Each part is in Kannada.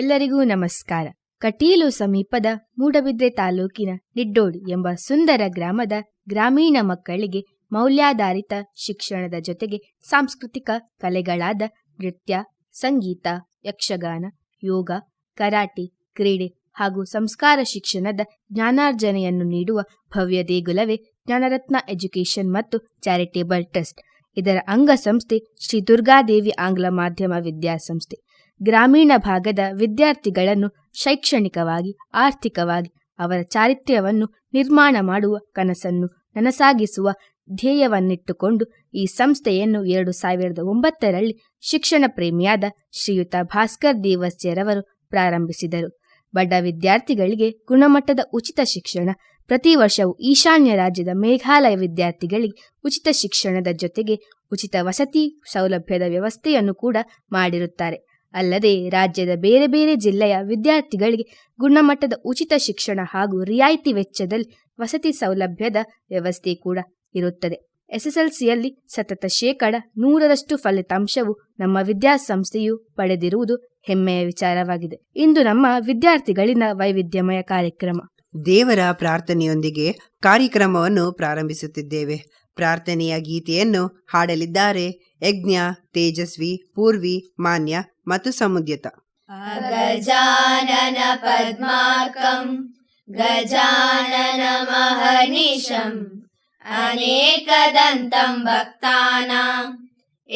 ಎಲ್ಲರಿಗೂ ನಮಸ್ಕಾರ. ಕಟೀಲು ಸಮೀಪದ ಮೂಡಬಿದ್ರೆ ತಾಲೂಕಿನ ನಿಡ್ಡೋಡಿ ಎಂಬ ಸುಂದರ ಗ್ರಾಮದ ಗ್ರಾಮೀಣ ಮಕ್ಕಳಿಗೆ ಮೌಲ್ಯಾಧಾರಿತ ಶಿಕ್ಷಣದ ಜೊತೆಗೆ ಸಾಂಸ್ಕೃತಿಕ ಕಲೆಗಳಾದ ನೃತ್ಯ, ಸಂಗೀತ, ಯಕ್ಷಗಾನ, ಯೋಗ, ಕರಾಟೆ, ಕ್ರೀಡೆ ಹಾಗೂ ಸಂಸ್ಕಾರ ಶಿಕ್ಷಣದ ಜ್ಞಾನಾರ್ಜನೆಯನ್ನು ನೀಡುವ ಭವ್ಯ ದೇಗುಲವೇ ಜ್ಞಾನರತ್ನ ಎಜುಕೇಷನ್ ಮತ್ತು ಚಾರಿಟೇಬಲ್ ಟ್ರಸ್ಟ್. ಇದರ ಅಂಗಸಂಸ್ಥೆ ಶ್ರೀ ದುರ್ಗಾದೇವಿ ಆಂಗ್ಲ ಮಾಧ್ಯಮ ವಿದ್ಯಾಸಂಸ್ಥೆ. ಗ್ರಾಮೀಣ ಭಾಗದ ವಿದ್ಯಾರ್ಥಿಗಳನ್ನು ಶೈಕ್ಷಣಿಕವಾಗಿ, ಆರ್ಥಿಕವಾಗಿ, ಅವರ ಚಾರಿತ್ರ್ಯವನ್ನು ನಿರ್ಮಾಣ ಮಾಡುವ ಕನಸನ್ನು ನನಸಾಗಿಸುವ ಧ್ಯೇಯವನ್ನಿಟ್ಟುಕೊಂಡು ಈ ಸಂಸ್ಥೆಯನ್ನು ಎರಡು ಸಾವಿರದ ಒಂಬತ್ತರಲ್ಲಿ ಶಿಕ್ಷಣ ಪ್ರೇಮಿಯಾದ ಶ್ರೀಯುತ ಭಾಸ್ಕರ್ ದೇವಸ್ಯರವರು ಪ್ರಾರಂಭಿಸಿದರು. ಬಡ ವಿದ್ಯಾರ್ಥಿಗಳಿಗೆ ಗುಣಮಟ್ಟದ ಉಚಿತ ಶಿಕ್ಷಣ, ಪ್ರತಿ ವರ್ಷವೂ ಈಶಾನ್ಯ ರಾಜ್ಯದ ಮೇಘಾಲಯ ವಿದ್ಯಾರ್ಥಿಗಳಿಗೆ ಉಚಿತ ಶಿಕ್ಷಣದ ಜೊತೆಗೆ ಉಚಿತ ವಸತಿ ಸೌಲಭ್ಯದ ವ್ಯವಸ್ಥೆಯನ್ನು ಕೂಡ ಮಾಡಿರುತ್ತಾರೆ. ಅಲ್ಲದೆ ರಾಜ್ಯದ ಬೇರೆ ಬೇರೆ ಜಿಲ್ಲೆಯ ವಿದ್ಯಾರ್ಥಿಗಳಿಗೆ ಗುಣಮಟ್ಟದ ಉಚಿತ ಶಿಕ್ಷಣ ಹಾಗೂ ರಿಯಾಯಿತಿ ವೆಚ್ಚದಲ್ಲಿ ವಸತಿ ಸೌಲಭ್ಯದ ವ್ಯವಸ್ಥೆ ಕೂಡ ಇರುತ್ತದೆ. ಎಸ್ಎಸ್ಎಲ್ಸಿಯಲ್ಲಿ ಸತತ ಶೇಕಡ ನೂರರಷ್ಟು ಫಲಿತಾಂಶವು ನಮ್ಮ ವಿದ್ಯಾಸಂಸ್ಥೆಯು ಪಡೆದಿರುವುದು ಹೆಮ್ಮೆಯ ವಿಚಾರವಾಗಿದೆ. ಇಂದು ನಮ್ಮ ವಿದ್ಯಾರ್ಥಿಗಳಿಂದ ವೈವಿಧ್ಯಮಯ ಕಾರ್ಯಕ್ರಮ. ದೇವರ ಪ್ರಾರ್ಥನೆಯೊಂದಿಗೆ ಕಾರ್ಯಕ್ರಮವನ್ನು ಪ್ರಾರಂಭಿಸುತ್ತಿದ್ದೇವೆ. ಪ್ರಾರ್ಥನೆಯ ಗೀತೆಯನ್ನು ಹಾಡಲಿದ್ದಾರೆ यज्ञ तेजस्वी पूर्वी मान्य मत् समुद्यत अगजानन पद्माकम् गजाननमहनिशम् अनेकदन्तम् भक्तानाम्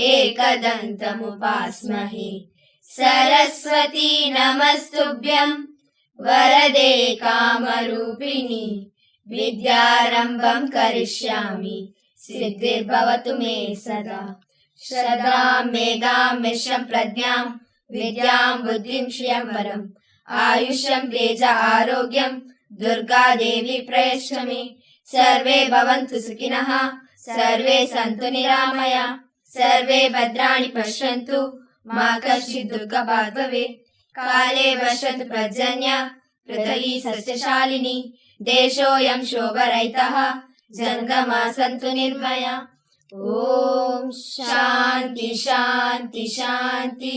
एकदन्तमुपास्महे सरस्वती नमस्तुभ्यम् वरदे कामरूपिणी विद्यारम्भम् करिष्यामि सिद्धिर्भवतु मे सदा श्रद्धाम् मेधाम् मिश्रम् प्रज्ञाम् विद्याम् बुद्धिम् श्रियम् वरम् आयुष्यम् तेज आरोग्यम् दुर्गा देवी प्रयच्छमि सर्वे भवन्तु सुखिनः सर्वे सन्तु निरामया सर्वे भद्राणि पश्यन्तु मा कश्चित् दुःखभाग् भवेत् काले वर्षन्तु पर्जन्य पृथिवी सस्यशालिनी देशोऽयम् शोभरहितः जङ्गमा सन्तु निर्मया ಓಂ ಶಾಂತಿ ಶಾಂತಿ ಶಾಂತಿ.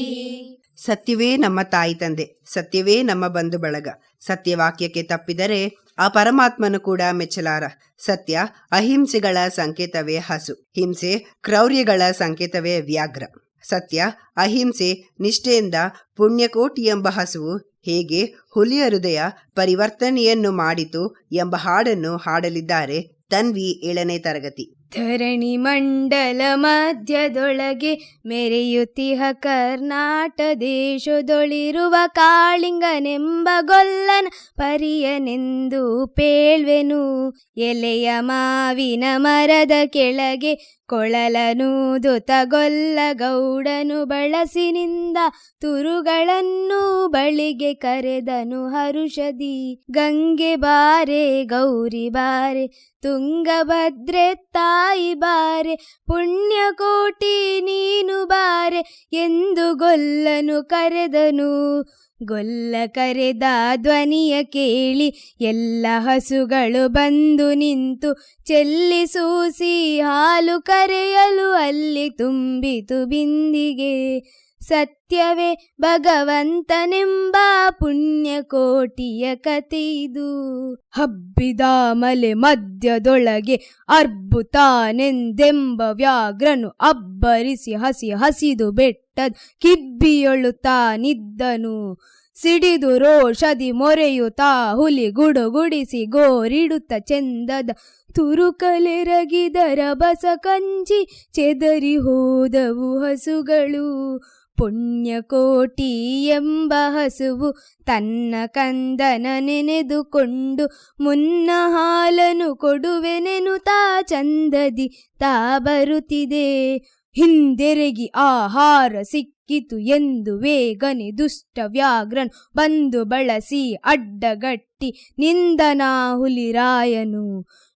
ಸತ್ಯವೇ ನಮ್ಮ ತಾಯಿ ತಂದೆ, ಸತ್ಯವೇ ನಮ್ಮ ಬಂಧು ಬಳಗ. ಸತ್ಯವಾಕ್ಯಕ್ಕೆ ತಪ್ಪಿದರೆ ಆ ಪರಮಾತ್ಮನು ಕೂಡ ಮೆಚ್ಚಲಾರ. ಸತ್ಯ ಅಹಿಂಸೆಗಳ ಸಂಕೇತವೇ ಹಸು, ಹಿಂಸೆ ಕ್ರೌರ್ಯಗಳ ಸಂಕೇತವೇ ವ್ಯಾಘ್ರ. ಸತ್ಯ ಅಹಿಂಸೆ ನಿಷ್ಠೆಯಿಂದ ಪುಣ್ಯಕೋಟಿ ಎಂಬ ಹಸುವು ಹೇಗೆ ಹುಲಿಯ ಹೃದಯ ಪರಿವರ್ತನೆಯನ್ನು ಮಾಡಿತು ಎಂಬ ಹಾಡನ್ನು ಹಾಡಲಿದ್ದಾರೆ ತನ್ವಿ ಏಳನೇ ತರಗತಿ. ಧರಣಿ ಮಂಡಲ ಮಧ್ಯದೊಳಗೆ ಮೆರೆಯುತಿಹ ಕರ್ನಾಟ ದೇಶದೊಳಿರುವ ಕಾಳಿಂಗನೆಂಬ ಗೊಲ್ಲನ ಪರಿಯನೆಂದು ಪೇಳ್ವೆನು. ಎಲೆಯ ಮಾವಿನ ಮರದ ಕೆಳಗೆ ಕೊಳಲನೂದುತ ತಗೊಲ್ಲ ಗೌಡನು ಬಳಸಿನಿಂದ ತುರುಗಳನ್ನು ಬಳಿಗೆ ಕರೆದನು ಹರುಷದಿ. ಗಂಗೆ ಬಾರೆ, ಗೌರಿ ಬಾರೆ, ತುಂಗಭದ್ರೆ ತಾಯಿ ಬಾರೆ, ಪುಣ್ಯಕೋಟಿ ನೀನು ಬಾರೆ ಎಂದು ಗೊಲ್ಲನು ಕರೆದನು. ಗೊಲ್ಲ ಕರೆದ ಧ್ವನಿಯ ಕೇಳಿ ಎಲ್ಲ ಹಸುಗಳು ಬಂದು ನಿಂತು ಚೆಲ್ಲಿಸೂಸಿ ಹಾಲು ಕರೆಯಲು ಅಲ್ಲಿ ತುಂಬಿತು ಬಿಂದಿಗೆ. ಸತ್ಯವೇ ಭಗವಂತನೆಂಬ ಪುಣ್ಯಕೋಟಿಯ ಕಥೆಯಿದು ಹಬ್ಬಿದ ಮಲೆ ಮಧ್ಯದೊಳಗೆ ಅರ್ಬುತಾನೆಂದೆಂಬ ವ್ಯಾಘ್ರನು ಅಬ್ಬರಿಸಿ ಹಸಿ ಹಸಿದು ಬೆಟ್ಟದ ಕಿಬ್ಬಿಯೊಳುತ್ತಾ ನಿದ್ದನು. ಸಿಡಿದು ರೋಷದಿ ಮೊರೆಯುತ್ತಾ ಹುಲಿ ಗುಡುಗುಡಿಸಿ ಗೋರಿಡುತ್ತ ಚೆಂದದ ತುರುಕಲೆರಗಿದರ ಬಸ ಕಂಜಿ ಚೆದರಿ ಹೋದವು ಹಸುಗಳು. ಪುಣ್ಯಕೋಟಿ ಎಂಬ ಹಸುವು ತನ್ನ ಕಂದನ ನೆನೆದುಕೊಂಡು ಮುನ್ನ ಹಾಲನು ಕೊಡುವೆನೆನುತಾ ಚಂದದಿ ತಾ ಬರುತ್ತಿದೆ. ಹಿಂದೆರಗಿ ಆಹಾರ ಸಿಕ್ಕಿತು ಎಂದು ವೇಗನೆ ದುಷ್ಟ ವ್ಯಾಘ್ರನ್ ಬಂದು ಬಳಸಿ ಅಡ್ಡಗಟ್ಟಿ ನಿಂದನಾ ಹುಲಿರಾಯನು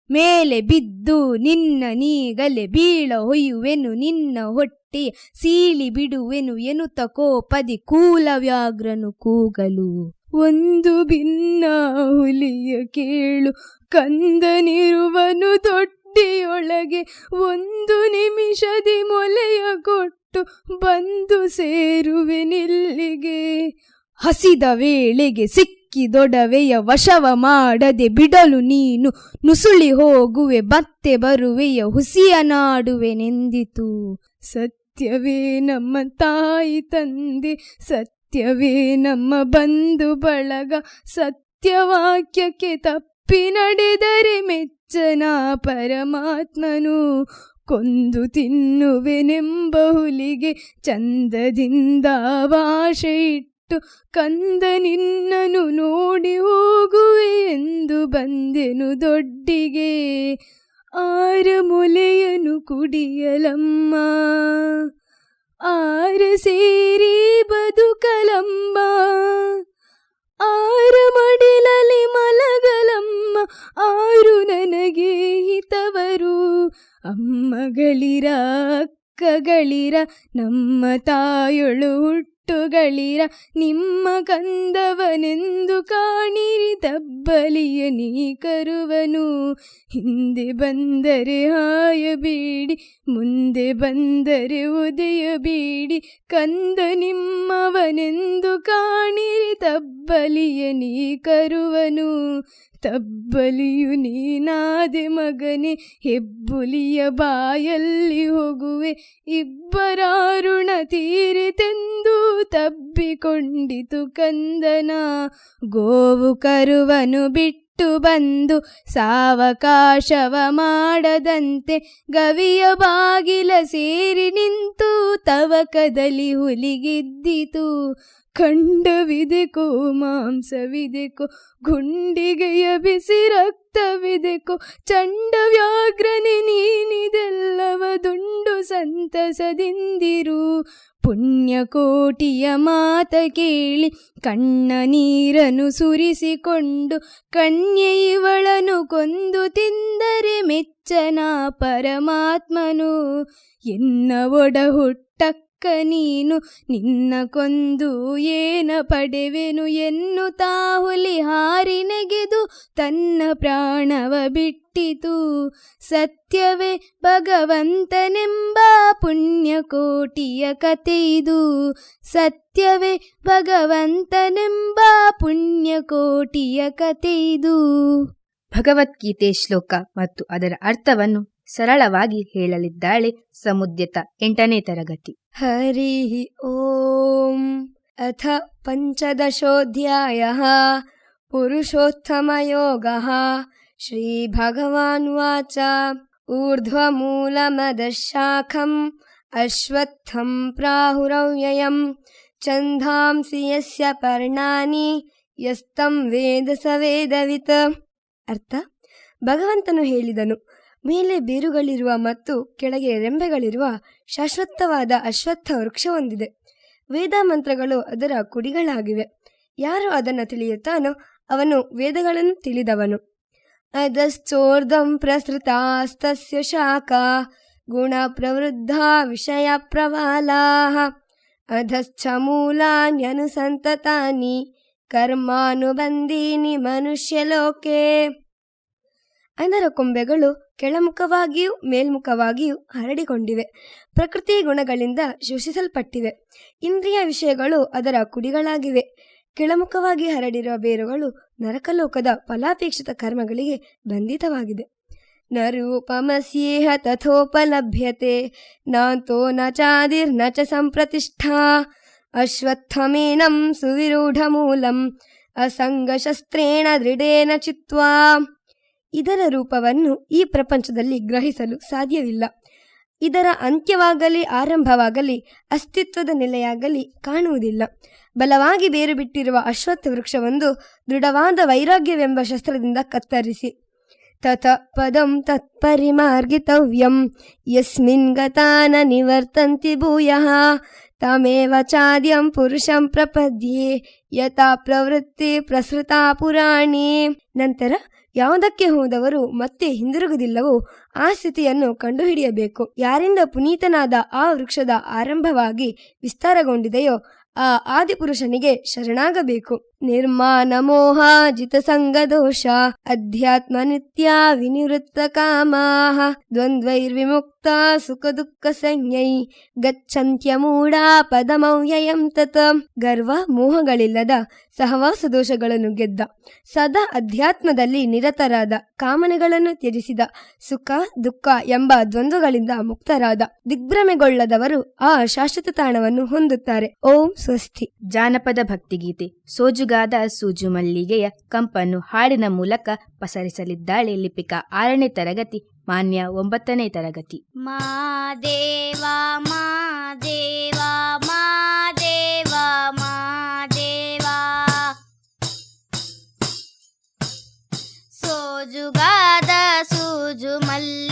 ಮೇಲೆ ಬಿದ್ದು ನಿನ್ನ ನೀಗಲೆ ಬೀಳ ಹೊಯ್ಯುವೆನು, ನಿನ್ನ ಹೊಟ್ಟೆ ಸೀಳಿ ಬಿಡುವೆನು ಎನುತ ಕೋಪದಿ ಕೂಲ ವ್ಯಾಘ್ರನು ಕೂಗಲು, ಒಂದು ಭಿನ್ನ ಹುಲಿಯ ಕೇಳು, ಕಂದನಿರುವನು ತೊಟ್ಟಿಯೊಳಗೆ ಒಂದು ನಿಮಿಷದಿ ಮೊಲೆಯ ಕೊಟ್ಟು ಬಂದು ಸೇರುವೆ ನಿಲ್ಲಿಗೆ. ಹಸಿದ ವೇಳೆಗೆ ಸಿಕ್ಕಿದೊಡವೆಯ ವಶವ ಮಾಡದೆ ಬಿಡಲು ನೀನು ನುಸುಳಿ ಹೋಗುವೆ ಬತ್ತೆ ಬರುವೆಯ ಹುಸಿಯ ನಾಡುವೆನೆಂದಿತು ಸತ್ಯವೇ ನಮ್ಮ ತಾಯಿ ತಂದೆ, ಸತ್ಯವೇ ನಮ್ಮ ಬಂಧು ಬಳಗ, ಸತ್ಯವಾಕ್ಯಕ್ಕೆ ತಪ್ಪಿ ನಡೆದರೆ ಮೆಚ್ಚನ ಪರಮಾತ್ಮನು ಕೊಂದು ತಿನ್ನುವೆನೆಂಬ ಹುಲಿಗೆ ಚಂದದಿಂದ ಭಾಷೆ ಇಟ್ಟು ಕಂದ ನಿನ್ನನು ನೋಡಿ ಹೋಗುವೆ ಎಂದು ಬಂದೆನು ದೊಡ್ಡಿಗೆ. ಆರ ಮೊಲೆಯನು ಕುಡಿಯಲಮ್ಮ, ಆರ ಸೇರಿ ಬದುಕಲಮ್ಮ. ಆರ ಮಡಿಲಲಿ ಮಲಗಲಮ್ಮ ಆರು ನನಗೆ ಹಿತವರು. ಅಮ್ಮಗಳಿರ ಅಕ್ಕಗಳಿರ ನಮ್ಮ ತಾಯೊಳು ಹುಟ್ಟುಗಳಿರ ನಿಮ್ಮ ಕಂದವನೆಂದು ಕಾಣಿರಿ ತಬ್ಬಲಿಯ ನೀ ಕರುವನು. ಹಿಂದೆ ಬಂದರೆ ಹಾಯಬೇಡಿ ಮುಂದೆ ಬಂದರೆ ಉದಯಬೇಡಿ ಕಂದ ನಿಮ್ಮವನೆಂದು ಕಾಣಿರಿ, ತಬ್ಬಲಿಯ ನೀ ಕರುವನು. ತಬ್ಬಲಿಯು ನೀನಾದೆ ಮಗನೇ, ಹೆಬ್ಬುಲಿಯ ಬಾಯಲ್ಲಿ ಹೋಗುವೆ. ಇಬ್ಬರಾರುಣ ತೀರಿತೆಂದು ತಬ್ಬಿಕೊಂಡಿತು ಕಂದನ. ಗೋವು ಕರುವನು ಬಿಟ್ಟು ಬಂದು ಸಾವಕಾಶವ ಮಾಡದಂತೆ ಗವಿಯ ಬಾಗಿಲ ಸೇರಿ ನಿಂತು ತವಕದಲ್ಲಿ ಹುಲಿಗಿದ್ದಿತು. ಖಂಡವಿದೆಕೋ ಮಾಂಸವಿದೆಕೋ ಗುಂಡಿಗೆಯ ಬಿಸಿ ರಕ್ತವಿದೆಕೋ ಚಂಡ ವ್ಯಾಘ್ರನೆ ನೀನಿದೆಲ್ಲವ ದುಂಡು ಸಂತಸದಿಂದಿರು. ಪುಣ್ಯಕೋಟಿಯ ಮಾತ ಕೇಳಿ ಕಣ್ಣ ನೀರನ್ನು ಸುರಿಸಿಕೊಂಡು ಕನ್ಯೆ ಇವಳನು ಕೊಂದು ತಿಂದರೆ ಮೆಚ್ಚನ ಪರಮಾತ್ಮನು. ಎನ್ನ ಒಡ ಹುಟ್ಟಕ್ಕ ನೀನು, ನಿನ್ನ ಕೊಂದು ಏನ ಪಡೆವೆನು ಎನ್ನುತ್ತಾ ಹುಲಿ ಹಾರಿ ನೆಗೆದು ತನ್ನ ಪ್ರಾಣವ ಬಿಟ್ಟಿತು. ಸತ್ಯವೇ ಭಗವಂತನೆಂಬ ಪುಣ್ಯಕೋಟಿಯ ಕಥೆಯಿದು ಸತ್ಯವೇ ಭಗವಂತನೆಂಬ ಪುಣ್ಯಕೋಟಿಯ ಕಥೆಯಿದು ಭಗವದ್ಗೀತೆ ಶ್ಲೋಕ ಮತ್ತು ಅದರ ಅರ್ಥವನ್ನು ಸರಳವಾಗಿ ಹೇಳಲಿದ್ದಾಳೆ ಸಮುದ್ಯತ ಎಂಟನೇ ತರಗತಿ. हरिः ॐ अथ पञ्चदशोऽध्यायः पुरुषोत्तमयोगः श्रीभगवानुवाच ऊर्ध्वमूलमदशाखम् अश्वत्थं प्राहुरव्ययम् छन्दांसि यस्य पर्णानि ಯಸ್ತಂ ವೇದ ಸ ವೇದವಿತ್ ಅರ್ಥ ಭಗವಂತನು ಹೇಳಿದನು ಮೇಲೆ ಬೇರುಗಳಿರುವ ಮತ್ತು ಕೆಳಗೆ ರೆಂಬೆಗಳಿರುವ ಶಾಶ್ವತವಾದ ಅಶ್ವತ್ಥ ವೃಕ್ಷ ಹೊಂದಿದೆ. ವೇದ ಮಂತ್ರಗಳು ಅದರ ಕುಡಿಗಳಾಗಿವೆ ಯಾರು ಅದನ್ನು ತಿಳಿಯುತ್ತಾನೋ ಅವನು ವೇದಗಳನ್ನು ತಿಳಿದವನು. ಅದಶ್ಚೋರ್ಧಂ ಪ್ರಸೃತಾಸ್ತಸ್ಯ ಶಾಖ ಗುಣ ಪ್ರವೃದ್ಧ ವಿಷಯ ಪ್ರವಾಲಾ ಅಧಶ್ಚ ಮೂಲಾನ್ಯನುಸಂತತಾನಿ ಕರ್ಮಾನುಬಂಧೀನಿ ಮನುಷ್ಯಲೋಕೆ. ಅದರ ಕೊಂಬೆಗಳು ಕೆಳಮುಖವಾಗಿಯೂ ಮೇಲ್ಮುಖವಾಗಿಯೂ ಹರಡಿಕೊಂಡಿವೆ. ಪ್ರಕೃತಿ ಗುಣಗಳಿಂದ ಶೋಷಿಸಲ್ಪಟ್ಟಿವೆ. ಇಂದ್ರಿಯ ವಿಷಯಗಳು ಅದರ ಕುಡಿಗಳಾಗಿವೆ. ಕೆಳಮುಖವಾಗಿ ಹರಡಿರುವ ಬೇರುಗಳು ನರಕಲೋಕದ ಫಲಾಪೇಕ್ಷಿತ ಕರ್ಮಗಳಿಗೆ ಬಂಧಿತವಾಗಿದೆ. ನ ತಥೋಪಲಭ್ಯತೆ, ನಾಂತೋ ನ ಚಾದಿರ್ನ ಚ ಸಂಪ್ರತಿಷ್ಠಾ, ಅಶ್ವತ್ಥಮೇನಂ ಸುವಿರೂಢಮೂಲಂ, ಅಸಂಗಶಸ್ತ್ರೇಣ ದೃಢೇನ ಚಿತ್ವಾ. ಇದರ ರೂಪವನ್ನು ಈ ಪ್ರಪಂಚದಲ್ಲಿ ಗ್ರಹಿಸಲು ಸಾಧ್ಯವಿಲ್ಲ. ಇದರ ಅಂತ್ಯವಾಗಲಿ ಆರಂಭವಾಗಲಿ ಅಸ್ತಿತ್ವದ ನೆಲೆಯಾಗಲಿ ಕಾಣುವುದಿಲ್ಲ. ಬಲವಾಗಿ ಬೇರು ಬಿಟ್ಟಿರುವ ಅಶ್ವತ್ಥ ವೃಕ್ಷವೊಂದು ದೃಢವಾದ ವೈರಾಗ್ಯವೆಂಬ ಶಸ್ತ್ರದಿಂದ ಕತ್ತರಿಸಿ. ತತ ಪದಂ ತತ್ಪರಿಮಾರ್ಗಿತವ್ಯಂ ಯಸ್ಮಿನ್ ಗತಾನ ನಿವರ್ತಂತಿ ಭೂಯಃ. ತಮೇವ ಚಾದ್ಯಂ ಪುರುಷಂ ಪ್ರಪದ್ಯೆ. ಯಥಾ ಪ್ರವೃತ್ತಿ ಪ್ರಸೃತಾ ಪುರಾಣಿ. ನಂತರ ಯಾವುದಕ್ಕೆ ಹೋದವರು ಮತ್ತೆ ಹಿಂದಿರುಗುವುದಿಲ್ಲವೋ ಆ ಸ್ಥಿತಿಯನ್ನು ಕಂಡುಹಿಡಿಯಬೇಕು. ಯಾರಿಂದ ಪುನೀತನಾದ ಆ ವೃಕ್ಷದ ಆರಂಭವಾಗಿ ವಿಸ್ತಾರಗೊಂಡಿದೆಯೋ ಆ ಆದಿಪುರುಷನಿಗೆ ಶರಣಾಗಬೇಕು. ನಿರ್ಮಾಣ ಮೋಹ ಜಿತಸಂಗ ದೋಷ, ಅಧ್ಯಾತ್ಮ ನಿತ್ಯ ವಿನಿವೃತ್ತ ಕಾಮಾಹ, ದ್ವಂದ್ವೈರ್ವಿಮುಕ್ತ ಮುಕ್ತ ಸುಖ ದುಃಖ ಸಂಜ್ಞೈ ಪದ ಪದಮವ್ಯಯಂ ತತ ಗರ್ವ ಮೋಹಗಳಿಲ್ಲದ ಸಹವಾಸ ದೋಷಗಳನ್ನು ಗೆದ್ದ. ಸದಾ ಅಧ್ಯಾತ್ಮದಲ್ಲಿ ನಿರತರಾದ, ಕಾಮನೆಗಳನ್ನು ತ್ಯಜಿಸಿದ, ಸುಖ, ದುಃಖ ಎಂಬ ದ್ವಂದ್ವಗಳಿಂದ ಮುಕ್ತರಾದ, ದಿಗ್ಭ್ರಮೆಗೊಳ್ಳದವರು ಆ ಶಾಶ್ವತ ತಾಣವನ್ನು ಹೊಂದುತ್ತಾರೆ. ಓಂ ಸ್ವಸ್ತಿ. ಜಾನಪದ ಭಕ್ತಿಗೀತೆ. ಸೋಜುಗಾದ ಸೂಜು ಮಲ್ಲಿಗೆಯ ಕಂಪನ್ನು ಹಾಡಿನ ಮೂಲಕ ಪಸರಿಸಲಿದ್ದಾಳೆ ಲಿಪಿಕಾ ಆರನೇ ತರಗತಿ ಮಾನ್ಯ ಒಂಬತ್ತನೇ ತರಗತಿ. ಮಾದೇವ ಮಾದೇವ ಮಾದೇವ ಮಾದೇವ ಸೋಜುಗಾದ ಸೂಜು ಮಲ್ಲಿಗೆ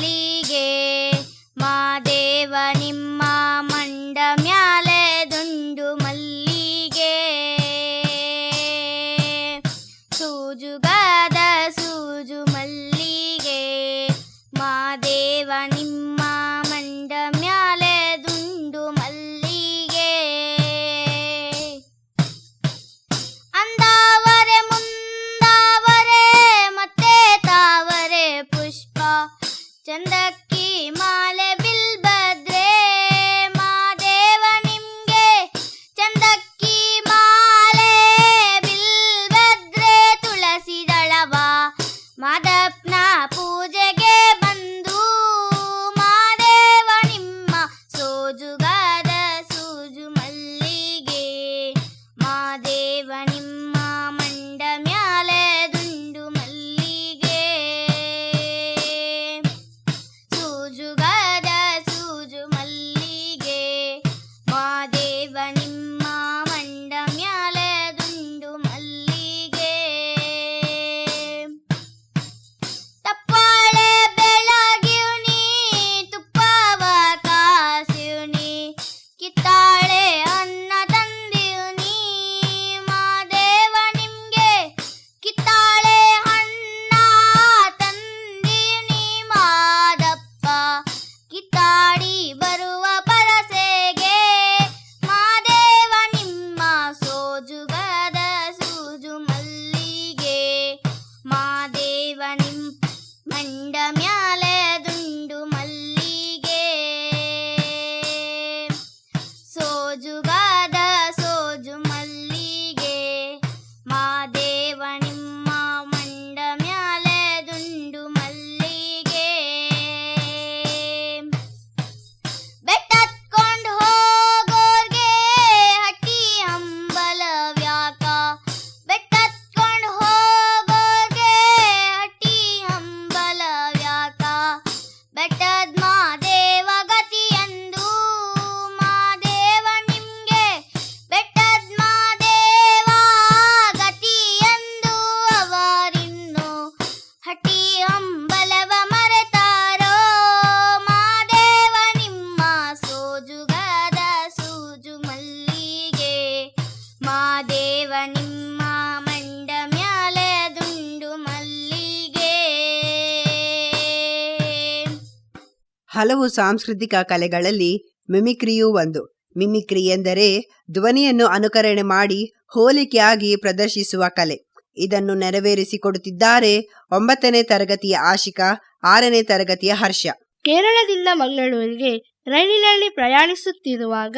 ಹಲವು ಸಾಂಸ್ಕೃತಿಕ ಕಲೆಗಳಲ್ಲಿ ಮಿಮಿಕ್ರಿಯೂ ಒಂದು. ಮಿಮಿಕ್ರಿ ಎಂದರೆ ಧ್ವನಿಯನ್ನು ಅನುಕರಣೆ ಮಾಡಿ ಹೋಲಿಕೆಯಾಗಿ ಪ್ರದರ್ಶಿಸುವ ಕಲೆ. ಇದನ್ನು ನೆರವೇರಿಸಿಕೊಡುತ್ತಿದ್ದಾರೆ ಒಂಬತ್ತನೇ ತರಗತಿಯ ಆಶಿಕಾ, ಆರನೇ ತರಗತಿಯ ಹರ್ಷ. ಕೇರಳದಿಂದ ಮಂಗಳೂರಿಗೆ ರೈಲಿನಲ್ಲಿ ಪ್ರಯಾಣಿಸುತ್ತಿರುವಾಗ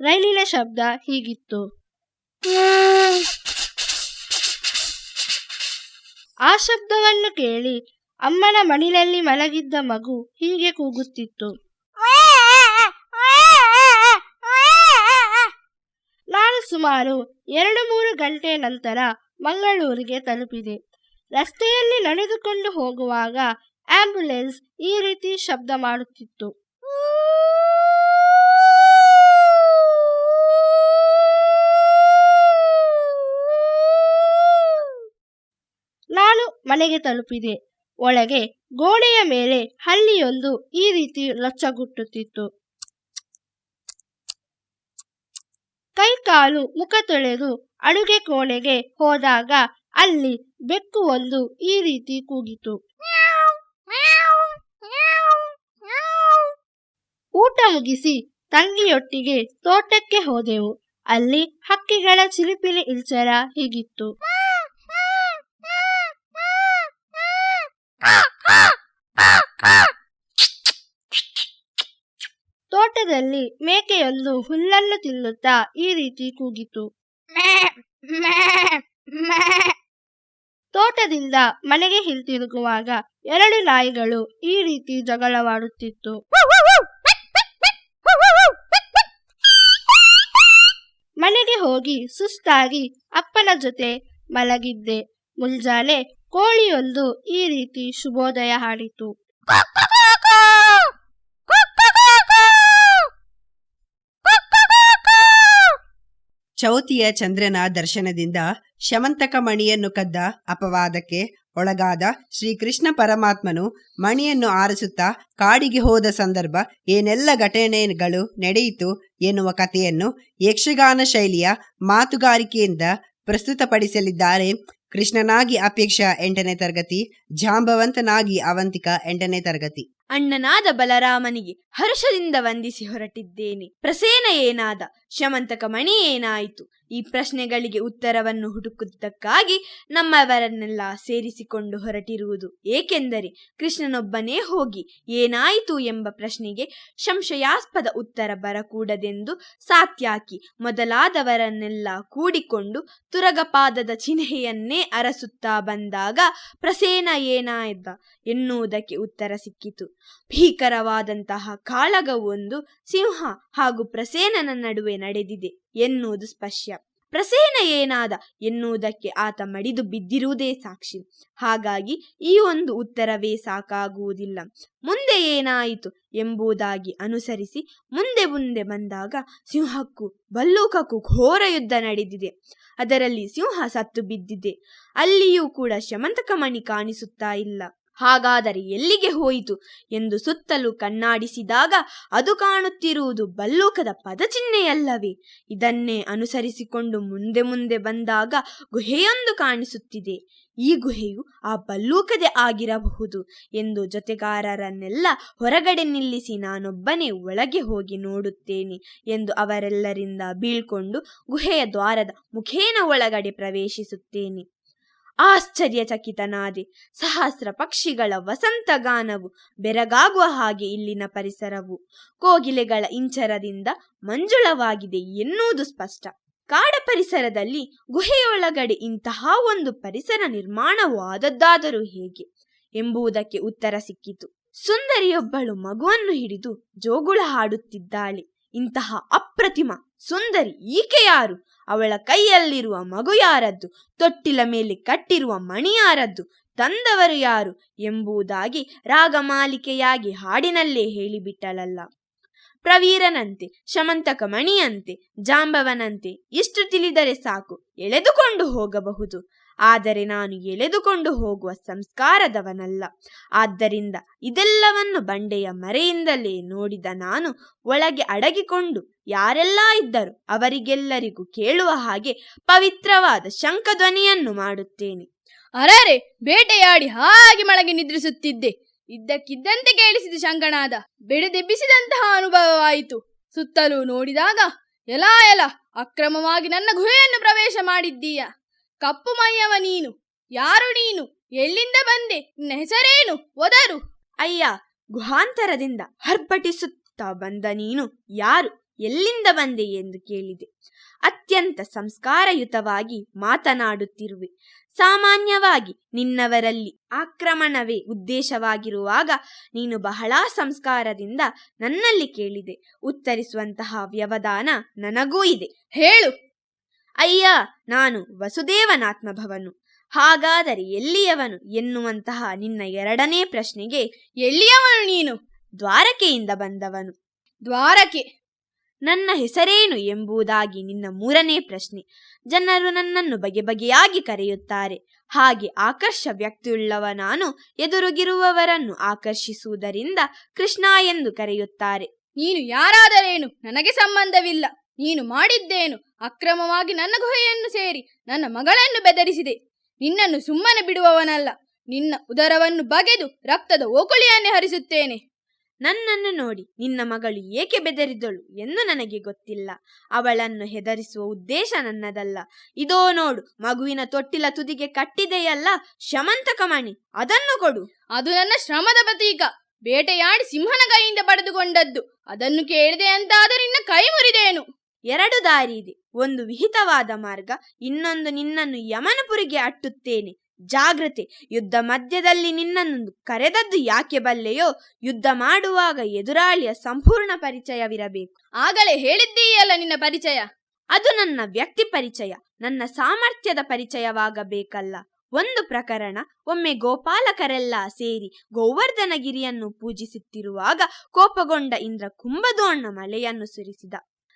ರೈಲಿನ ಶಬ್ದ ಹೀಗಿತ್ತು. ಆ ಶಬ್ದವನ್ನು ಕೇಳಿ ಅಮ್ಮನ ಮಡಿಲಲ್ಲಿ ಮಲಗಿದ್ದ ಮಗು ಹೀಗೆ ಕೂಗುತ್ತಿತ್ತು. ನಾನು ಸುಮಾರು ಎರಡು ಮೂರು ಗಂಟೆ ನಂತರ ಮಂಗಳೂರಿಗೆ ತಲುಪಿದೆ. ರಸ್ತೆಯಲ್ಲಿ ನಡೆದುಕೊಂಡು ಹೋಗುವಾಗ ಆಂಬ್ಯುಲೆನ್ಸ್ ಈ ರೀತಿ ಶಬ್ದ ಮಾಡುತ್ತಿತ್ತು. ನಾನು ಮನೆಗೆ ತಲುಪಿದೆ. ಒಳಗೆ ಗೋಡೆಯ ಮೇಲೆ ಹಳ್ಳಿಯೊಂದು ಈ ರೀತಿ ಲಚ್ಚಗುಟ್ಟುತ್ತಿತ್ತು. ಕೈಕಾಲು ಮುಖ ತೊಳೆದು ಅಡುಗೆ ಕೋಣೆಗೆ ಹೋದಾಗ ಅಲ್ಲಿ ಬೆಕ್ಕು ಒಂದು ಈ ರೀತಿ ಕೂಗಿತು. ಊಟ ಮುಗಿಸಿ ತಂಗಿಯೊಟ್ಟಿಗೆ ತೋಟಕ್ಕೆ ಹೋದೆವು. ಅಲ್ಲಿ ಹಕ್ಕಿಗಳ ಚಿಲಿಪಿಲಿ ಇಲ್ಚರ ಹೀಗಿತ್ತು. ತೋಟದಲ್ಲಿ ಮೇಕೆಯೊಂದು ಹುಲ್ಲನ್ನು ತಿನ್ನುತ್ತಾ ಈ ರೀತಿ ಕೂಗಿತು. ತೋಟದಿಂದ ಮನೆಗೆ ಹಿಂತಿರುಗುವಾಗ ಎರಡು ನಾಯಿಗಳು ಈ ರೀತಿ ಜಗಳವಾಡುತ್ತಿತ್ತು. ಮನೆಗೆ ಹೋಗಿ ಸುಸ್ತಾಗಿ ಅಪ್ಪನ ಜೊತೆ ಮಲಗಿದ್ದೆ. ಮುಂಜಾನೆ ಕೋಳಿಯೊಂದು ಈ ರೀತಿ ಶುಭೋದಯ ಹಾಡಿತು. ಚೌತಿಯ ಚಂದ್ರನ ದರ್ಶನದಿಂದ ಶಮಂತಕ ಮಣಿಯನ್ನು ಕದ್ದ ಅಪವಾದಕ್ಕೆ ಒಳಗಾದ ಶ್ರೀಕೃಷ್ಣ ಪರಮಾತ್ಮನು ಮಣಿಯನ್ನು ಆರಿಸುತ್ತಾ ಕಾಡಿಗೆ ಹೋದ ಸಂದರ್ಭ ಏನೆಲ್ಲ ಘಟನೆಗಳು ನಡೆಯಿತು ಎನ್ನುವ ಕಥೆಯನ್ನು ಯಕ್ಷಗಾನ ಶೈಲಿಯ ಮಾತುಗಾರಿಕೆಯಿಂದ ಪ್ರಸ್ತುತಪಡಿಸಲಿದ್ದಾರೆ. ಕೃಷ್ಣನಾಗಿ ಅಪೇಕ್ಷಾ ಎಂಟನೇ ತರಗತಿ, ಜಾಂಬವಂತನಾಗಿ ಅವಂತಿಕ ಎಂಟನೇ ತರಗತಿ. ಅಣ್ಣನಾದ ಬಲರಾಮನಿಗೆ ಹರ್ಷದಿಂದ ವಂದಿಸಿ ಹೊರಟಿದ್ದೇನೆ. ಪ್ರಸೇನ ಏನಾದ? ಶಮಂತಕ ಮಣಿ ಏನಾಯಿತು? ಈ ಪ್ರಶ್ನೆಗಳಿಗೆ ಉತ್ತರವನ್ನು ಹುಡುಕುವುದಕ್ಕಾಗಿ ನಮ್ಮವರನ್ನೆಲ್ಲ ಸೇರಿಸಿಕೊಂಡು ಹೊರಟಿರುವುದು ಏಕೆಂದರೆ ಕೃಷ್ಣನೊಬ್ಬನೇ ಹೋಗಿ ಏನಾಯಿತು ಎಂಬ ಪ್ರಶ್ನೆಗೆ ಸಂಶಯಾಸ್ಪದ ಉತ್ತರ ಬರಕೂಡದೆಂದು ಸಾತ್ಯಾಕಿ ಮೊದಲಾದವರನ್ನೆಲ್ಲ ಕೂಡಿಕೊಂಡು ತುರಗಪಾದದ ಚಿಹ್ನೆಯನ್ನೇ ಅರಸುತ್ತಾ ಬಂದಾಗ ಪ್ರಸೇನ ಏನಾಯ್ದ ಎನ್ನುವುದಕ್ಕೆ ಉತ್ತರ ಸಿಕ್ಕಿತು. ಭೀಕರವಾದಂತಹ ಕಾಳಗವೊಂದು ಸಿಂಹ ಹಾಗೂ ಪ್ರಸೇನನ ನಡುವೆ ನಡೆದಿದೆ. ಎನ್ನುವುದು ಸ್ಪಶ್ಯ. ಪ್ರಸೇನ ಏನಾದ ಎನ್ನುವುದಕ್ಕೆ ಆತ ಮಡಿದು ಬಿದ್ದಿರುವುದೇ ಸಾಕ್ಷಿ. ಹಾಗಾಗಿ ಈ ಒಂದು ಉತ್ತರವೇ ಸಾಕಾಗುವುದಿಲ್ಲ. ಮುಂದೆ ಏನಾಯಿತು ಎಂಬುದಾಗಿ ಅನುಸರಿಸಿ ಮುಂದೆ ಮುಂದೆ ಬಂದಾಗ ಸಿಂಹಕ್ಕೂ ಬಲ್ಲೂಕಕ್ಕೂ ಘೋರ ಯುದ್ಧ ನಡೆದಿದೆ. ಅದರಲ್ಲಿ ಸಿಂಹ ಸತ್ತು ಬಿದ್ದಿದೆ. ಅಲ್ಲಿಯೂ ಕೂಡ ಶಮಂತಕಮಣಿ ಕಾಣಿಸುತ್ತಾ ಇಲ್ಲ. ಹಾಗಾದರೆ ಎಲ್ಲಿಗೆ ಹೋಯಿತು ಎಂದು ಸುತ್ತಲೂ ಕಣ್ಣಾಡಿಸಿದಾಗ ಅದು ಕಾಣುತ್ತಿರುವುದು ಬಲ್ಲೂಕದ ಪದಚಿಹ್ನೆಯಲ್ಲವೇ. ಇದನ್ನೇ ಅನುಸರಿಸಿಕೊಂಡು ಮುಂದೆ ಮುಂದೆ ಬಂದಾಗ ಗುಹೆಯೊಂದು ಕಾಣಿಸುತ್ತಿದೆ. ಈ ಗುಹೆಯು ಆ ಬಲ್ಲೂಕದೇ ಆಗಿರಬಹುದು ಎಂದು ಜೊತೆಗಾರರನ್ನೆಲ್ಲ ಹೊರಗಡೆ ನಿಲ್ಲಿಸಿ ನಾನೊಬ್ಬನೇ ಒಳಗೆ ಹೋಗಿ ನೋಡುತ್ತೇನೆ ಎಂದು ಅವರೆಲ್ಲರಿಂದ ಬೀಳ್ಕೊಂಡು ಗುಹೆಯ ದ್ವಾರದ ಮುಖೇನ ಒಳಗಡೆ ಪ್ರವೇಶಿಸುತ್ತೇನೆ. ಆಶ್ಚರ್ಯಚಕಿತನಾದೆ. ಸಹಸ್ರ ಪಕ್ಷಿಗಳ ವಸಂತಗಾನವು ಬೆರಗಾಗುವ ಹಾಗೆ ಇಲ್ಲಿನ ಪರಿಸರವು. ಕೋಗಿಲೆಗಳ ಇಂಚರದಿಂದ ಮಂಜುಳವಾಗಿದೆ ಎನ್ನುವುದು ಸ್ಪಷ್ಟ. ಕಾಡ ಪರಿಸರದಲ್ಲಿ ಗುಹೆಯೊಳಗಡೆ ಇಂತಹ ಒಂದು ಪರಿಸರ ನಿರ್ಮಾಣವಾದದ್ದಾದರೂ ಹೇಗೆ? ಎಂಬುದಕ್ಕೆ ಉತ್ತರ ಸಿಕ್ಕಿತು. ಸುಂದರಿಯೊಬ್ಬಳು ಮಗುವನ್ನು ಹಿಡಿದು ಜೋಗುಳ ಹಾಡುತ್ತಿದ್ದಾಳೆ. ಇಂತಹ ಅಪ್ರತಿಮ ಸುಂದರಿ ಈಕೆ ಯಾರು ಅವಳ ಕೈಯಲ್ಲಿರುವ ಮಗು ಯಾರದ್ದು? ತೊಟ್ಟಿಲ ಮೇಲೆ ಕಟ್ಟಿರುವ ಮಣಿ ಯಾರದ್ದು? ತಂದವರು ಯಾರು? ಎಂಬುದಾಗಿ ರಾಗಮಾಲಿಕೆಯಾಗಿ ಹಾಡಿನಲ್ಲೇ ಹೇಳಿಬಿಟ್ಟಳಲ್ಲ. ಪ್ರವೀರನಂತೆ, ಶಮಂತಕ ಮಣಿಯಂತೆ, ಜಾಂಬವನಂತೆ ಇಷ್ಟು ತಿಳಿದರೆ ಸಾಕು. ಎಳೆದುಕೊಂಡು ಹೋಗಬಹುದು. ಆದರೆ ನಾನು ಎಳೆದುಕೊಂಡು ಹೋಗುವ ಸಂಸ್ಕಾರದವನಲ್ಲ. ಆದ್ದರಿಂದ ಇದೆಲ್ಲವನ್ನು ಬಂಡೆಯ ಮರೆಯಿಂದಲೇ ನೋಡಿದ ನಾನು ಒಳಗೆ ಅಡಗಿಕೊಂಡು ಯಾರೆಲ್ಲ ಇದ್ದರು ಅವರಿಗೆಲ್ಲರಿಗೂ ಕೇಳುವ ಹಾಗೆ ಪವಿತ್ರವಾದ ಶಂಖಧ್ವನಿಯನ್ನು ಮಾಡುತ್ತೇನೆ. ಅರರೆ, ಬೇಟೆಯಾಡಿ ಹಾಗೆ ಮಳಗೆ ನಿದ್ರಿಸುತ್ತಿದ್ದೆ. ಇದ್ದಕ್ಕಿದ್ದಂತೆ ಕೇಳಿಸಿದ ಶಂಕನಾದ ಬೆಡೆದೆಬ್ಬಿಸಿದಂತಹ ಅನುಭವವಾಯಿತು. ಸುತ್ತಲೂ ನೋಡಿದಾಗ ಎಲಾ ಎಲ ಅಕ್ರಮವಾಗಿ ನನ್ನ ಗುಹೆಯನ್ನು ಪ್ರವೇಶ ಮಾಡಿದ್ದೀಯ? ಕಪ್ಪು ಮೈಯವ ನೀನು ಯಾರು ನೀನು ಎಲ್ಲಿಂದ ಬಂದೆ ನಿನ್ನ ಹೆಸರೇನು ಒದರು ಅಯ್ಯ ಗುಹಾಂತರದಿಂದ ಹರ್ಪಟಿಸುತ್ತಾ ಬಂದ ನೀನು ಯಾರು ಎಲ್ಲಿಂದ ಬಂದೆ ಎಂದು ಕೇಳಿದೆ. ಅತ್ಯಂತ ಸಂಸ್ಕಾರಯುತವಾಗಿ ಮಾತನಾಡುತ್ತಿರುವೆ. ಸಾಮಾನ್ಯವಾಗಿ ನಿನ್ನವರಲ್ಲಿ ಆಕ್ರಮಣವೇ ಉದ್ದೇಶವಾಗಿರುವಾಗ ನೀನು ಬಹಳ ಸಂಸ್ಕಾರದಿಂದ ನನ್ನಲ್ಲಿ ಕೇಳಿದೆ. ಉತ್ತರಿಸುವಂತಹ ವ್ಯವಧಾನ ನನಗೂ ಇದೆ. ಹೇಳು. ಅಯ್ಯ, ನಾನು ವಸುದೇವನಾತ್ಮಭವನು. ಹಾಗಾದರೆ ಎಲ್ಲಿಯವನು ಎನ್ನುವಂತಹ ನಿನ್ನ ಎರಡನೇ ಪ್ರಶ್ನೆಗೆ ಎಲ್ಲಿಯವನು ನೀನು? ದ್ವಾರಕೆಯಿಂದ ಬಂದವನು. ದ್ವಾರಕೆ. ನನ್ನ ಹೆಸರೇನು ಎಂಬುದಾಗಿ ನಿನ್ನ ಮೂರನೇ ಪ್ರಶ್ನೆ. ಜನರು ನನ್ನನ್ನು ಬಗೆ ಬಗೆಯಾಗಿ ಕರೆಯುತ್ತಾರೆ. ಹಾಗೆ ಆಕರ್ಷ ವ್ಯಕ್ತಿಯುಳ್ಳವ ನಾನು ಎದುರುಗಿರುವವರನ್ನು ಆಕರ್ಷಿಸುವುದರಿಂದ ಕೃಷ್ಣ ಎಂದು ಕರೆಯುತ್ತಾರೆ. ನೀನು ಯಾರಾದರೇನು? ನನಗೆ ಸಂಬಂಧವಿಲ್ಲ. ನೀನು ಮಾಡಿದ್ದೇನು ಅಕ್ರಮವಾಗಿ ನನ್ನ ಗುಹೆಯನ್ನು ಸೇರಿ ನನ್ನ ಮಗಳನ್ನು ಬೆದರಿಸಿದೆ. ನಿನ್ನನ್ನು ಸುಮ್ಮನೆ ಬಿಡುವವನಲ್ಲ ನಿನ್ನ ಉದರವನ್ನು ಬಗೆದು ರಕ್ತದ ಓಕುಳಿಯನ್ನೇ ಹರಿಸುತ್ತೇನೆ. ನನ್ನನ್ನು ನೋಡಿ ನಿನ್ನ ಮಗಳು ಏಕೆ ಬೆದರಿದಳು ಎಂದು ನನಗೆ ಗೊತ್ತಿಲ್ಲ. ಅವಳನ್ನು ಹೆದರಿಸುವ ಉದ್ದೇಶ ನನ್ನದಲ್ಲ. ಇದೋ ನೋಡು ಮಗುವಿನ ತೊಟ್ಟಿಲ ತುದಿಗೆ ಕಟ್ಟಿದೆಯಲ್ಲ ಶಮಂತಕಮಣಿ ಅದನ್ನು ಕೊಡು. ಅದು ನನ್ನ ಶ್ರಮದ ಪ್ರತೀಕ. ಬೇಟೆಯಾಡಿ ಸಿಂಹನ ಕೈಯಿಂದ ಪಡೆದುಕೊಂಡದ್ದು ಅದನ್ನು ಕೇಳಿದೆ ಅಂತಾದರೆ ನಿನ್ನ ಕೈ ಮುರಿದೇನು? ಎರಡು ದಾರಿ ಇದೆ. ಒಂದು ವಿಹಿತವಾದ ಮಾರ್ಗ, ಇನ್ನೊಂದು ನಿನ್ನನ್ನು ಯಮನಪುರಿಗೆ ಅಟ್ಟುತ್ತೇನೆ. ಜಾಗ್ರತೆ, ಯುದ್ಧ ಮಧ್ಯದಲ್ಲಿ ನಿನ್ನನ್ನು ಕರೆದದ್ದು ಯಾಕೆ ಬಲ್ಲೆಯೋ, ಯುದ್ಧ ಮಾಡುವಾಗ ಎದುರಾಳಿಯ ಸಂಪೂರ್ಣ ಪರಿಚಯವಿರಬೇಕು. ಆಗಲೇ ಹೇಳಿದ್ದೀಯಲ್ಲ ನಿನ್ನ ಪರಿಚಯ? ಅದು ನನ್ನ ವ್ಯಕ್ತಿ ಪರಿಚಯ, ನನ್ನ ಸಾಮರ್ಥ್ಯದ ಪರಿಚಯವಾಗಬೇಕಲ್ಲ. ಒಂದು ಪ್ರಕರಣ, ಒಮ್ಮೆ ಗೋಪಾಲಕರೆಲ್ಲ ಸೇರಿ ಗೋವರ್ಧನಗಿರಿಯನ್ನು ಪೂಜಿಸುತ್ತಿರುವಾಗ ಕೋಪಗೊಂಡ ಇಂದ್ರ ಕುಂಭದೋಣ ಮಳೆಯನ್ನು ಸುರಿಸಿದ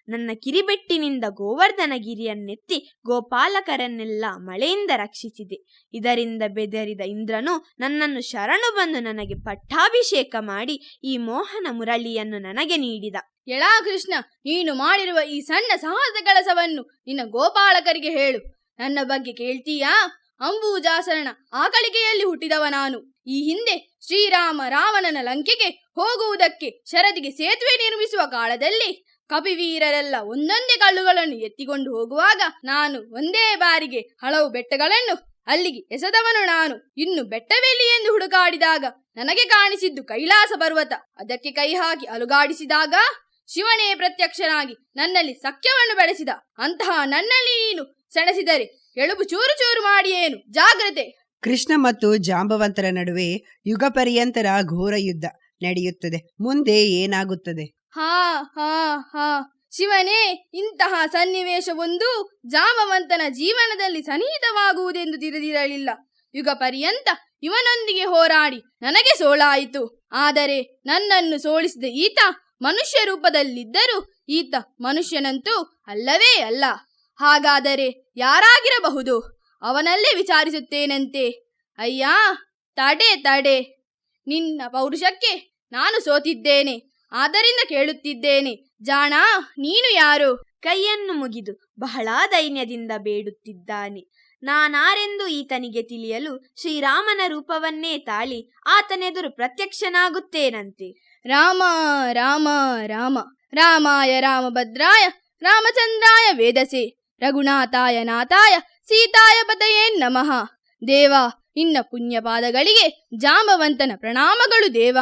ನನ್ನ ಕಿರಿಬೆಟ್ಟಿನಿಂದ ಗೋವರ್ಧನಗಿರಿಯನ್ನೆತ್ತಿ ಗೋಪಾಲಕರನ್ನೆಲ್ಲ ಮಳೆಯಿಂದ ರಕ್ಷಿಸಿದೆ. ಇದರಿಂದ ಬೆದರಿದ ಇಂದ್ರನು ನನ್ನನ್ನು ಶರಣು ಬಂದು ನನಗೆ ಪಟ್ಟಾಭಿಷೇಕ ಮಾಡಿ ಈ ಮೋಹನ ಮುರಳಿಯನ್ನು ನನಗೆ ನೀಡಿದ. ಎಳಾ ಕೃಷ್ಣ, ನೀನು ಮಾಡಿರುವ ಈ ಸಣ್ಣ ಸಾಹಸ ಕೆಲಸವನ್ನು ನಿನ್ನ ಗೋಪಾಲಕರಿಗೆ ಹೇಳು. ನನ್ನ ಬಗ್ಗೆ ಕೇಳ್ತೀಯಾ? ಅಂಬೂಜಾಸರಣ ಆಕಳಿಕೆಯಲ್ಲಿ ಹುಟ್ಟಿದವ ನಾನು. ಈ ಹಿಂದೆ ಶ್ರೀರಾಮ ರಾವಣನ ಲಂಕೆಗೆ ಹೋಗುವುದಕ್ಕೆ ಶರದಿಗೆ ಸೇತುವೆ ನಿರ್ಮಿಸುವ ಕಾಲದಲ್ಲಿ ಕಪಿವೀರರೆಲ್ಲ ಒಂದೊಂದೇ ಕಲ್ಲುಗಳನ್ನು ಎತ್ತಿಕೊಂಡು ಹೋಗುವಾಗ ನಾನು ಒಂದೇ ಬಾರಿಗೆ ಹಲವು ಬೆಟ್ಟಗಳನ್ನು, ಅಲ್ಲಿಗೆ ಎಸೆದವನು ನಾನು. ಇನ್ನು ಬೆಟ್ಟವೆಲ್ಲಿ ಎಂದು ಹುಡುಕಾಡಿದಾಗ ನನಗೆ ಕಾಣಿಸಿದ್ದು ಕೈಲಾಸ ಪರ್ವತ. ಅದಕ್ಕೆ ಕೈ ಹಾಕಿ ಅಲುಗಾಡಿಸಿದಾಗ ಶಿವನೇ ಪ್ರತ್ಯಕ್ಷನಾಗಿ ನನ್ನಲ್ಲಿ ಸಖ್ಯವನ್ನು ಬೆಳೆಸಿದ. ಅಂತಹ ನನ್ನಲ್ಲಿ ನೀನು ಸೆಣಸಿದರೆ ಎಳುಬು ಚೂರು ಚೂರು ಮಾಡಿಯೇನು? ಜಾಗ್ರತೆ. ಕೃಷ್ಣ ಮತ್ತು ಜಾಂಬವಂತರ ನಡುವೆ ಯುಗ ಪರ್ಯಂತರ ಘೋರ ಯುದ್ಧ ನಡೆಯುತ್ತದೆ. ಮುಂದೆ ಏನಾಗುತ್ತದೆ? ಹಾ ಹಾ ಹಾ. ಶಿವನೇ, ಇಂತಹ ಸನ್ನಿವೇಶವೊಂದು ಜಾಮವಂತನ ಜೀವನದಲ್ಲಿ ಸನ್ನಿಹಿತವಾಗುವುದೆಂದು ತಿಳಿದಿರಲಿಲ್ಲ. ಯುಗ ಪರ್ಯಂತ ಇವನೊಂದಿಗೆ ಹೋರಾಡಿ ನನಗೆ ಸೋಲಾಯಿತು. ಆದರೆ ನನ್ನನ್ನು ಸೋಲಿಸಿದ ಈತ ಮನುಷ್ಯ ರೂಪದಲ್ಲಿದ್ದರೂ ಈತ ಮನುಷ್ಯನಂತೂ ಅಲ್ಲವೇ ಅಲ್ಲ. ಹಾಗಾದರೆ ಯಾರಾಗಿರಬಹುದು? ಅವನಲ್ಲೇ ವಿಚಾರಿಸುತ್ತೇನಂತೆ? ಅಯ್ಯ, ತಡೆ ತಡೆ. ನಿನ್ನ ಪೌರುಷಕ್ಕೆ ನಾನು ಸೋತಿದ್ದೇನೆ. ಆದ್ದರಿಂದ ಕೇಳುತ್ತಿದ್ದೇನೆ, ಜಾಣ, ನೀನು ಯಾರು? ಕೈಯನ್ನು ಮುಗಿದು ಬಹಳ ದೈನ್ಯದಿಂದ ಬೇಡುತ್ತಿದ್ದಾನೆ. ನಾನಾರೆಂದು ಈತನಿಗೆ ತಿಳಿಯಲು ಶ್ರೀರಾಮನ ರೂಪವನ್ನೇ ತಾಳಿ ಆತನೆದುರು ಪ್ರತ್ಯಕ್ಷನಾಗುತ್ತೇನಂತೆ? ರಾಮ ರಾಮ ರಾಮ, ರಾಮಾಯ ರಾಮಭದ್ರಾಯ, ರಾಮಚಂದ್ರಾಯ ವೇದಸೆ, ರಘುನಾಥಾಯ ನಾಥಾಯ, ಸೀತಾಯ ಪತಯೇ ನಮಃ. ದೇವ, ನಿನ್ನ ಪುಣ್ಯಪಾದಗಳಿಗೆ ಜಾಂಬವಂತನ ಪ್ರಣಾಮಗಳು ದೇವ.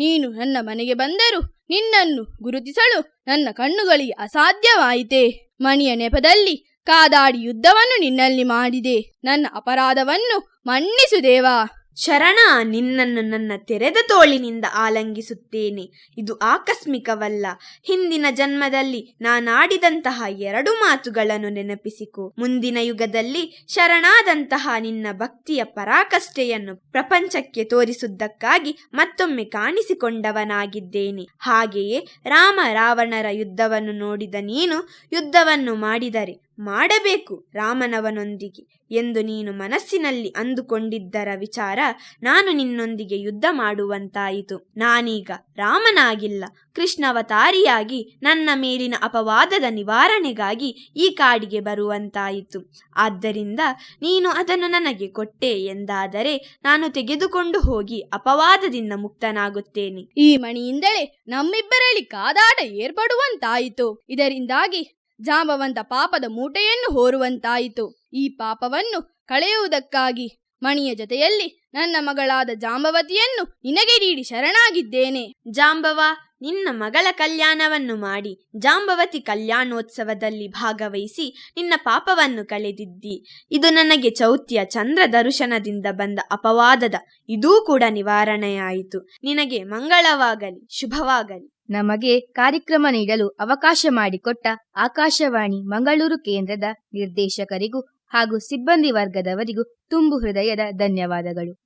ನೀನು ನನ್ನ ಮನೆಗೆ ಬಂದರೂ ನಿನ್ನನ್ನು ಗುರುತಿಸಲು ನನ್ನ ಕಣ್ಣುಗಳಿಗೆ ಅಸಾಧ್ಯವಾಯಿತೆ. ಮಣಿಯ ನೆಪದಲ್ಲಿ ಕಾದಾಡಿ ಯುದ್ಧವನ್ನು ನಿನ್ನಲ್ಲಿ ಮಾಡಿದೆ. ನನ್ನ ಅಪರಾಧವನ್ನು ಮನ್ನಿಸು ದೇವಾ. ಶರಣ, ನಿನ್ನನ್ನು ನನ್ನ ತೆರೆದ ತೋಳಿನಿಂದ ಆಲಂಗಿಸುತ್ತೇನೆ. ಇದು ಆಕಸ್ಮಿಕವಲ್ಲ. ಹಿಂದಿನ ಜನ್ಮದಲ್ಲಿ ನಾನಾಡಿದಂತಹ ಎರಡು ಮಾತುಗಳನ್ನು ನೆನಪಿಸಿಕೊ. ಮುಂದಿನ ಯುಗದಲ್ಲಿ ಶರಣಾದಂತಹ ನಿನ್ನ ಭಕ್ತಿಯ ಪರಾಕಷ್ಟೆಯನ್ನು ಪ್ರಪಂಚಕ್ಕೆ ತೋರಿಸುವುದಕ್ಕಾಗಿ ಮತ್ತೊಮ್ಮೆ ಕಾಣಿಸಿಕೊಂಡವನಾಗಿದ್ದೇನೆ. ಹಾಗೆಯೇ ರಾಮ ರಾವಣರ ಯುದ್ಧವನ್ನು ನೋಡಿದ ನೀನು ಯುದ್ಧವನ್ನು ಮಾಡಿದರೆ ಮಾಡಬೇಕು ರಾಮನವನೊಂದಿಗೆ ಎಂದು ನೀನು ಮನಸ್ಸಿನಲ್ಲಿ ಅಂದುಕೊಂಡಿದ್ದರ ವಿಚಾರ ನಾನು ನಿನ್ನೊಂದಿಗೆ ಯುದ್ಧ ಮಾಡುವಂತಾಯಿತು. ನಾನೀಗ ರಾಮನಾಗಿಲ್ಲ. ಕೃಷ್ಣವತಾರಿಯಾಗಿ ನನ್ನ ಮೇಲಿನ ಅಪವಾದದ ನಿವಾರಣೆಗಾಗಿ ಈ ಕಾಡಿಗೆ ಬರುವಂತಾಯಿತು. ಆದ್ದರಿಂದ ನೀನು ಅದನ್ನು ನನಗೆ ಕೊಟ್ಟೆ ಎಂದಾದರೆ ನಾನು ತೆಗೆದುಕೊಂಡು ಹೋಗಿ ಅಪವಾದದಿಂದ ಮುಕ್ತನಾಗುತ್ತೇನೆ. ಈ ಮಣಿಯಿಂದಲೇ ನಮ್ಮಿಬ್ಬರಲ್ಲಿ ಕಾದಾಟ ಏರ್ಪಡುವಂತಾಯಿತು. ಇದರಿಂದಾಗಿ ಜಾಂಬವಂತ ಪಾಪದ ಮೂಟೆಯನ್ನು ಹೋರುವಂತಾಯಿತು. ಈ ಪಾಪವನ್ನು ಕಳೆಯುವುದಕ್ಕಾಗಿ ಮಣಿಯ ಜೊತೆಯಲ್ಲಿ ನನ್ನ ಮಗಳಾದ ಜಾಂಬವತಿಯನ್ನು ನಿನಗೆ ನೀಡಿ ಶರಣಾಗಿದ್ದೇನೆ. ಜಾಂಬವ, ನಿನ್ನ ಮಗಳ ಕಲ್ಯಾಣವನ್ನು ಮಾಡಿ ಜಾಂಬವತಿ ಕಲ್ಯಾಣೋತ್ಸವದಲ್ಲಿ ಭಾಗವಹಿಸಿ ನಿನ್ನ ಪಾಪವನ್ನು ಕಳೆದಿದ್ದಿ. ಇದು ನನಗೆ ಚೌತ್ಯ ಚಂದ್ರ ದರ್ಶನದಿಂದ ಬಂದ ಅಪವಾದದ, ಇದೂ ಕೂಡ ನಿವಾರಣೆಯಾಯಿತು. ನಿನಗೆ ಮಂಗಳವಾಗಲಿ, ಶುಭವಾಗಲಿ. ನಮಗೆ ಕಾರ್ಯಕ್ರಮ ನೀಡಲು ಅವಕಾಶ ಮಾಡಿಕೊಟ್ಟ ಆಕಾಶವಾಣಿ ಮಂಗಳೂರು ಕೇಂದ್ರದ ನಿರ್ದೇಶಕರಿಗೂ ಹಾಗೂ ಸಿಬ್ಬಂದಿ ವರ್ಗದವರಿಗೂ ತುಂಬು ಹೃದಯದ ಧನ್ಯವಾದಗಳು.